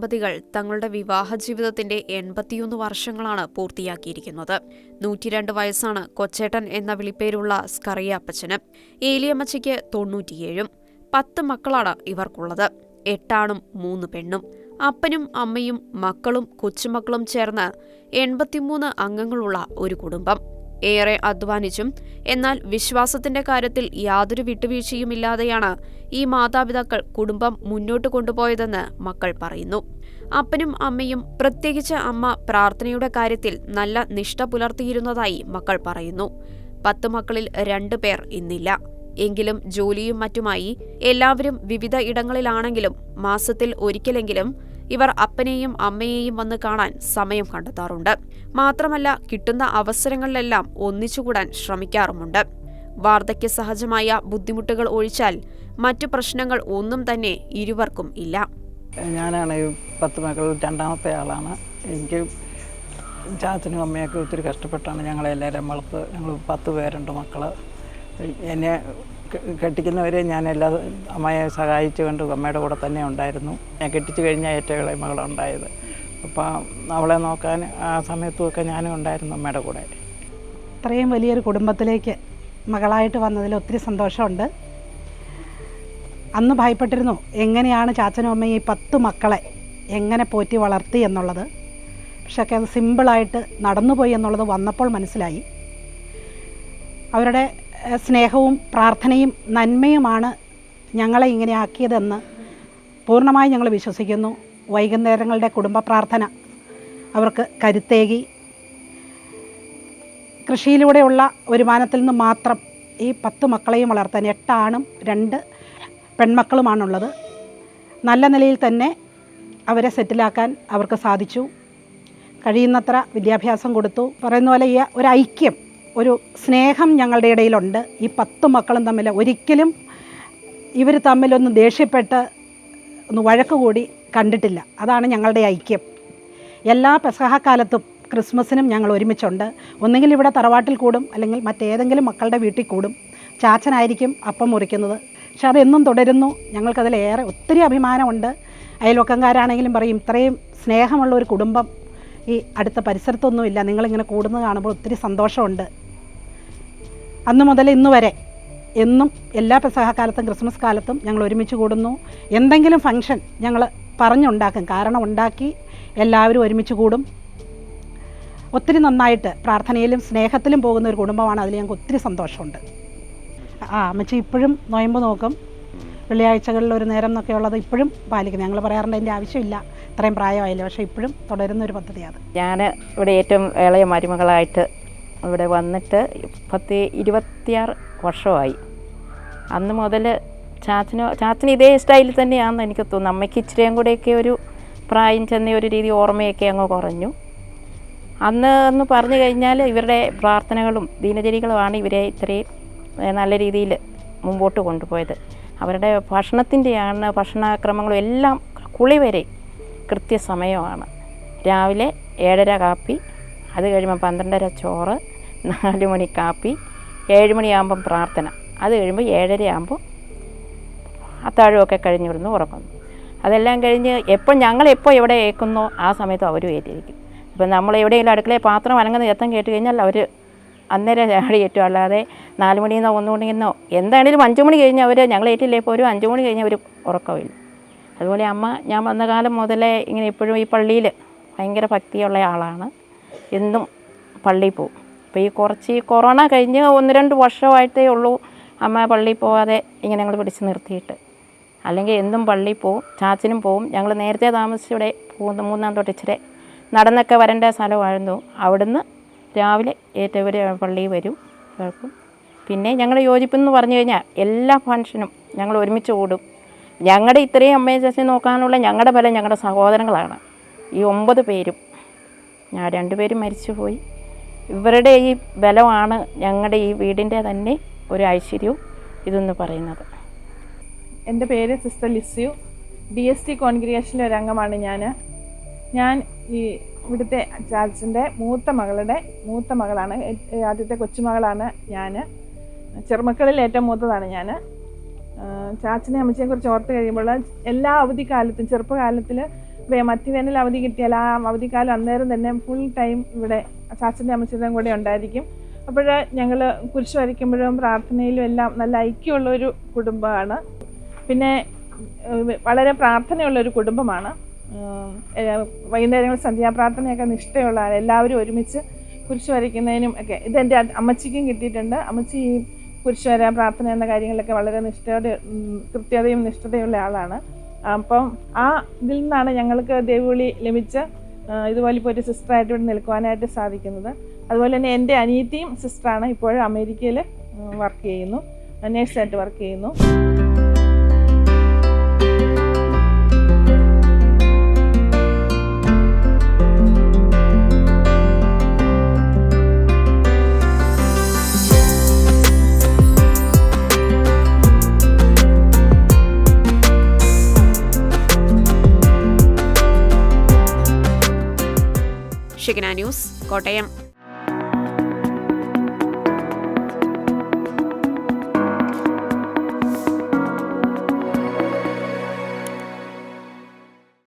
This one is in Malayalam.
ദമ്പതികൾ തങ്ങളുടെ വിവാഹ ജീവിതത്തിന്റെ എൺപത്തിയൊന്ന് വർഷങ്ങളാണ് പൂർത്തിയാക്കിയിരിക്കുന്നത്. നൂറ്റിരണ്ട് വയസ്സാണ് കൊച്ചേട്ടൻ എന്ന വിളിപ്പേരുള്ള സ്കറിയാപ്പച്ചന് ഏലിയമ്മച്ചയ്ക്ക് തൊണ്ണൂറ്റിയേഴും. പത്ത് മക്കളാണ് ഇവർക്കുള്ളത്. എട്ടാണും മൂന്ന് പെണ്ണും. അപ്പനും അമ്മയും മക്കളും കൊച്ചുമക്കളും ചേർന്ന് എൺപത്തിമൂന്ന് അംഗങ്ങളുള്ള ഒരു കുടുംബം. ഏറെ അധ്വാനിച്ചും എന്നാൽ വിശ്വാസത്തിന്റെ കാര്യത്തിൽ യാതൊരു വിട്ടുവീഴ്ചയുമില്ലാതെയാണ് ഈ മാതാപിതാക്കൾ കുടുംബം മുന്നോട്ട് കൊണ്ടുപോയതെന്ന് മക്കൾ പറയുന്നു. അപ്പനും അമ്മയും പ്രത്യേകിച്ച് അമ്മ പ്രാർത്ഥനയുടെ കാര്യത്തിൽ നല്ല നിഷ്ഠ പുലർത്തിയിരുന്നതായി മക്കൾ പറയുന്നു. പത്ത് മക്കളിൽ രണ്ടു പേർ ഇന്നില്ല. എങ്കിലും ജോലിയും മറ്റുമായി എല്ലാവരും വിവിധ ഇടങ്ങളിലാണെങ്കിലും മാസത്തിൽ ഒരിക്കലെങ്കിലും ഇവർ അപ്പനെയും അമ്മയെയും വന്ന് കാണാൻ സമയം കണ്ടെത്താറുണ്ട്. മാത്രമല്ല കിട്ടുന്ന അവസരങ്ങളിലെല്ലാം ഒന്നിച്ചുകൂടാൻ ശ്രമിക്കാറുമുണ്ട്. വാർദ്ധക്യ സഹജമായ ബുദ്ധിമുട്ടുകൾ ഒഴിച്ചാൽ മറ്റു പ്രശ്നങ്ങൾ ഒന്നും തന്നെ ഇരുവർക്കും ഇല്ല. ഞാനാണ് പത്ത് മക്കളിൽ രണ്ടാമത്തെ ആളാണ്. എനിക്ക് ചാച്ചനും അമ്മയൊക്കെ ഒത്തിരി കഷ്ടപ്പെട്ടാണ് ഞങ്ങളെല്ലാവരും വളർത്ത് ഞങ്ങൾ പത്ത് പേരുണ്ട് മക്കൾ എന്നെ കെട്ടിക്കുന്നവരെ ഞാൻ എല്ലാ അമ്മയെ സഹായിച്ചു കൊണ്ട് അമ്മയുടെ കൂടെ തന്നെ ഉണ്ടായിരുന്നു. ഞാൻ കെട്ടിച്ചു കഴിഞ്ഞാൽ ഏറ്റവും ഇളയ മകളുണ്ടായത് അപ്പോൾ അവളെ നോക്കാൻ ആ സമയത്തുമൊക്കെ ഞാനും ഉണ്ടായിരുന്നു അമ്മയുടെ കൂടെ. ഇത്രയും വലിയൊരു കുടുംബത്തിലേക്ക് മകളായിട്ട് വന്നതിൽ ഒത്തിരി സന്തോഷമുണ്ട്. അന്ന് ഭയപ്പെട്ടിരുന്നു എങ്ങനെയാണ് ചാച്ചനും അമ്മയും ഈ പത്ത് മക്കളെ എങ്ങനെ പോറ്റി വളർത്തി എന്നുള്ളത്. പക്ഷേ ഒക്കെ അത് സിമ്പിളായിട്ട് നടന്നുപോയി എന്നുള്ളത് വന്നപ്പോൾ മനസ്സിലായി. അവരുടെ സ്നേഹവും പ്രാർത്ഥനയും നന്മയുമാണ് ഞങ്ങളെ ഇങ്ങനെ ആക്കിയതെന്ന് പൂർണമായി ഞങ്ങൾ വിശ്വസിക്കുന്നു. വൈകുന്നേരങ്ങളുടെ കുടുംബ പ്രാർത്ഥന അവർക്ക് കരുത്തേകി. കൃഷിയിലൂടെയുള്ള വരുമാനത്തിൽ നിന്ന് മാത്രം ഈ പത്ത് മക്കളെയും വളർത്താൻ എട്ടാണും രണ്ട് പെൺമക്കളുമാണുള്ളത്. നല്ല നിലയിൽ തന്നെ അവരെ സെറ്റിലാക്കാൻ അവർക്ക് സാധിച്ചു. കഴിയുന്നത്ര വിദ്യാഭ്യാസം കൊടുത്തു. പറയുന്ന പോലെ ഈ ഒരു ഐക്യം ഒരു സ്നേഹം ഞങ്ങളുടെ ഇടയിലുണ്ട്. ഈ പത്ത് മക്കളും തമ്മിൽ ഒരിക്കലും ഇവർ തമ്മിലൊന്ന് ദേഷ്യപ്പെട്ട് ഒന്ന് വഴക്ക് കൂടി കണ്ടിട്ടില്ല. അതാണ് ഞങ്ങളുടെ ഐക്യം. എല്ലാ പെസഹക്കാലത്തും ക്രിസ്മസിനും ഞങ്ങൾ ഒരുമിച്ചുണ്ട്. ഒന്നുകിൽ ഇവിടെ തറവാട്ടിൽ കൂടും അല്ലെങ്കിൽ മറ്റേതെങ്കിലും മക്കളുടെ വീട്ടിൽ കൂടും. ചാച്ചനായിരിക്കും അപ്പം മുറിക്കുന്നത്. പക്ഷെ അതെന്നും തുടരുന്നു. ഞങ്ങൾക്കതിലേറെ ഒത്തിരി അഭിമാനമുണ്ട്. അയൽവക്കംകാരാണെങ്കിലും പറയും ഇത്രയും സ്നേഹമുള്ള ഒരു കുടുംബം ഈ അടുത്ത പരിസരത്തൊന്നുമില്ല. നിങ്ങളിങ്ങനെ കൂടുന്നത് കാണുമ്പോൾ ഒത്തിരി സന്തോഷമുണ്ട്. അന്ന് മുതൽ ഇന്ന് വരെ എന്നും എല്ലാ പ്രസഹകാലത്തും ക്രിസ്മസ് കാലത്തും ഞങ്ങൾ ഒരുമിച്ച് കൂടുന്നു. എന്തെങ്കിലും ഫംഗ്ഷൻ ഞങ്ങൾ പറഞ്ഞുണ്ടാക്കും. കാരണം ഉണ്ടാക്കി എല്ലാവരും ഒരുമിച്ച് കൂടും. ഒത്തിരി നന്നായിട്ട് പ്രാർത്ഥനയിലും സ്നേഹത്തിലും പോകുന്ന ഒരു കുടുംബമാണ്. അതിൽ ഞങ്ങൾക്ക് ഒത്തിരി സന്തോഷമുണ്ട്. ആ അമ്മച്ചി ഇപ്പോഴും നോയമ്പ് നോക്കും. വെള്ളിയാഴ്ചകളിൽ ഒരു നേരം എന്നൊക്കെ ഉള്ളത് ഇപ്പോഴും പാലിക്കുന്നു. ഞങ്ങൾ പറയാറുണ്ട് അതിന്റെ ആവശ്യമില്ല. ഇത്രയും പ്രായമായില്ല. പക്ഷേ ഇപ്പോഴും തുടരുന്ന ഒരു പദ്ധതിയാണ് ഞാൻ ഇവിടെ ഏറ്റവും ഇളയ മരുമകളായിട്ട് ഇവിടെ വന്നിട്ട് പത്ത് ഇരുപത്തിയാറ് വർഷമായി. അന്ന് മുതൽ ചാച്ചന് ചാച്ചന് ഇതേ സ്റ്റൈലിൽ തന്നെയാണെന്ന് എനിക്ക് തോന്നുന്നു. അമ്മയ്ക്ക് ഇച്ചിരിയും കൂടെയൊക്കെ ഒരു പ്രായം ചെന്ന ഒരു രീതി ഓർമ്മയൊക്കെ അങ്ങ് കുറഞ്ഞു. അന്ന് എന്ന് പറഞ്ഞു കഴിഞ്ഞാൽ ഇവരുടെ പ്രാർത്ഥനകളും ദിനചര്യകളുമാണ് ഇവരെ ഇത്രയും നല്ല രീതിയിൽ മുമ്പോട്ട് കൊണ്ടുപോയത്. അവരുടെ ഭക്ഷണത്തിന്റെയാണ് ഭക്ഷണക്രമങ്ങളും എല്ലാം കുളി വരെ കൃത്യസമയമാണ്. രാവിലെ ഏഴര കാപ്പി അത് കഴിയുമ്പോൾ പന്ത്രണ്ടര ചോറ് നാല് മണി കാപ്പി ഏഴ് മണിയാകുമ്പം പ്രാർത്ഥന. അത് കഴിയുമ്പോൾ ഏഴര ആകുമ്പോൾ അത്താഴമൊക്കെ കഴിഞ്ഞ് വിടുന്നു ഉറക്കുന്നു അതെല്ലാം കഴിഞ്ഞ് എപ്പോൾ ഞങ്ങൾ എപ്പോൾ എവിടെ ഏൽക്കുന്നോ ആ സമയത്ത് അവരും ഏറ്റിരിക്കും. ഇപ്പം നമ്മൾ എവിടെയെങ്കിലും അടുക്കളയിൽ പാത്രം അനങ്ങുന്ന എത്തം കേട്ട് കഴിഞ്ഞാൽ അവർ അന്നേരം ചാടി ഏറ്റും. അല്ലാതെ നാല് മണിന്നോ ഒന്ന് മണിന്നോ എന്താണെങ്കിലും അഞ്ച് മണി കഴിഞ്ഞ് അവർ ഞങ്ങൾ ഏറ്റില്ലേ പോലും അഞ്ച് മണി കഴിഞ്ഞ് അവർ ഉറക്കമില്ല. അതുപോലെ അമ്മ ഞാൻ വന്ന കാലം മുതലേ ഇങ്ങനെ ഇപ്പോഴും ഈ പള്ളിയിൽ ഭയങ്കര ഭക്തിയുള്ള ആളാണ്. എന്നും പള്ളിയിൽ പോകും. അപ്പോൾ ഈ കുറച്ച് ഈ കൊറോണ കഴിഞ്ഞ് ഒന്ന് രണ്ട് വർഷമായിട്ടേ ഉള്ളൂ അമ്മ പള്ളിയിൽ പോവാതെ ഇങ്ങനെ ഞങ്ങൾ പിടിച്ച് നിർത്തിയിട്ട്. അല്ലെങ്കിൽ എന്നും പള്ളിയിൽ പോവും ചാച്ചനും പോവും. ഞങ്ങൾ നേരത്തെ താമസിച്ച് ഇവിടെ പോകുന്ന മൂന്നാം തൊട്ട് ഇച്ചിരി നടന്നൊക്കെ വരേണ്ട സ്ഥലമായിരുന്നു. അവിടുന്ന് രാവിലെ ഏറ്റവർ പള്ളിയിൽ വരും കേൾക്കും. പിന്നെ ഞങ്ങൾ യോജിപ്പെന്ന് പറഞ്ഞു കഴിഞ്ഞാൽ എല്ലാ ഫങ്ഷനും ഞങ്ങൾ ഒരുമിച്ച് കൂടും. ഞങ്ങളുടെ ഇത്രയും അമ്മയെ ചേച്ചി നോക്കാനുള്ള ഞങ്ങളുടെ ബലം ഞങ്ങളുടെ സഹോദരങ്ങളാണ്. ഈ ഒമ്പത് പേരും. ഞാൻ രണ്ടുപേരും മരിച്ചുപോയി. ഇവരുടെ ഈ ബലമാണ് ഞങ്ങളുടെ ഈ വീടിന്റെ തന്നെ ഒരു ഐശ്വര്യവും ഇതെന്ന് പറയുന്നത്. എന്റെ പേര് sister Lisieux. D S T കോൺഗ്രിഗേഷനിലെ ഒരു അംഗമാണ് ഞാൻ ഞാൻ ഈ ഇവിടുത്തെ ചാച്ചന്റെ മൂത്ത മകളുടെ മൂത്ത മകളാണ്. ആദ്യത്തെ കൊച്ചുമകളാണ് ഞാൻ ചെറുമക്കളിൽ ഏറ്റവും മൂത്തതാണ് ഞാൻ ചാച്ചനെ അമ്മച്ചിയെ കുറിച്ച് ഓർത്ത് കഴിയുമ്പോൾ എല്ലാ അവധിക്കാലത്തും ചെറുപ്പകാലത്തിൽ മധ്യവേനൽ അവധി കിട്ടിയാൽ ആ അവധിക്കാലം അന്നേരം തന്നെ ഫുൾ ടൈം ഇവിടെ ചാച്ചന്റെ അമ്മച്ചിയുടെയും കൂടെ ഉണ്ടായിരിക്കും. അപ്പോൾ ഞങ്ങൾ കുരിശ് വരയ്ക്കുമ്പോഴും പ്രാർത്ഥനയിലും എല്ലാം നല്ല ഐക്യമുള്ള ഒരു കുടുംബമാണ്. പിന്നെ വളരെ പ്രാർത്ഥനയുള്ള ഒരു കുടുംബമാണ് വൈകുന്നേരങ്ങൾ സന്ധ്യാപ്രാർത്ഥനയൊക്കെ നിഷ്ഠയുള്ള ആൾ. എല്ലാവരും ഒരുമിച്ച് കുരിശ് വരയ്ക്കുന്നതിനും ഒക്കെ ഇതെന്റെ അമ്മച്ചിക്കും കിട്ടിയിട്ടുണ്ട്. അമ്മച്ചി ഈ കുരിശ് വര പ്രാർത്ഥന എന്ന കാര്യങ്ങളൊക്കെ വളരെ നിഷ്ഠയോടെ കൃത്യതയും നിഷ്ഠതയുള്ള ആളാണ്. അപ്പം ആ ഇതിൽ നിന്നാണ് ഞങ്ങൾക്ക് ദേവിവിളി ലഭിച്ച ഇതുപോലെ ഇപ്പോൾ ഒരു സിസ്റ്ററായിട്ട് ഇവിടെ നിൽക്കുവാനായിട്ട് സാധിക്കുന്നത്. അതുപോലെ തന്നെ എന്റെ അനിയത്തിയും സിസ്റ്ററാണ് ഇപ്പോഴും അമേരിക്കയിൽ വർക്ക് ചെയ്യുന്നു നേഴ്സായിട്ട് വർക്ക് ചെയ്യുന്നു. ഷിഗ്ന ന്യൂസ് കോട്ടയം